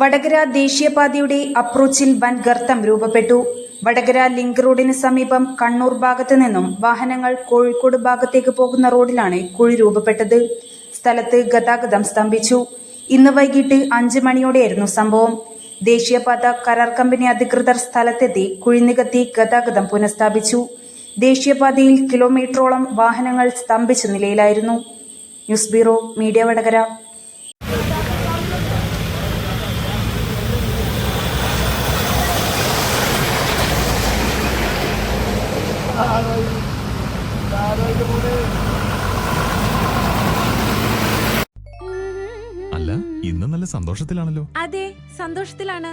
വടകര ദേശീയപാതയുടെ അപ്രോച്ചിൽ വൻ ഗർത്തം രൂപപ്പെട്ടു. വടകര ലിങ്ക് റോഡിന് സമീപം കണ്ണൂർ ഭാഗത്ത് നിന്നും വാഹനങ്ങൾ കോഴിക്കോട് ഭാഗത്തേക്ക് പോകുന്ന റോഡിലാണ് കുഴി രൂപപ്പെട്ടത്. സ്ഥലത്ത് ഗതാഗതം സ്തംഭിച്ചു. ഇന്ന് വൈകിട്ട് അഞ്ച് മണിയോടെയായിരുന്നു സംഭവം. ദേശീയപാത കരാർ കമ്പനി അധികൃതർ സ്ഥലത്തെത്തി കുഴി നികത്തി ഗതാഗതം പുനഃസ്ഥാപിച്ചു. ദേശീയപാതയിൽ കിലോമീറ്ററോളം വാഹനങ്ങൾ സ്തംഭിച്ച നിലയിലായിരുന്നു. News bureau media Vadakara. അല്ല ഇന്ന് നല്ല സന്തോഷത്തിലാണല്ലോ. അതെ സന്തോഷത്തിലാണ്.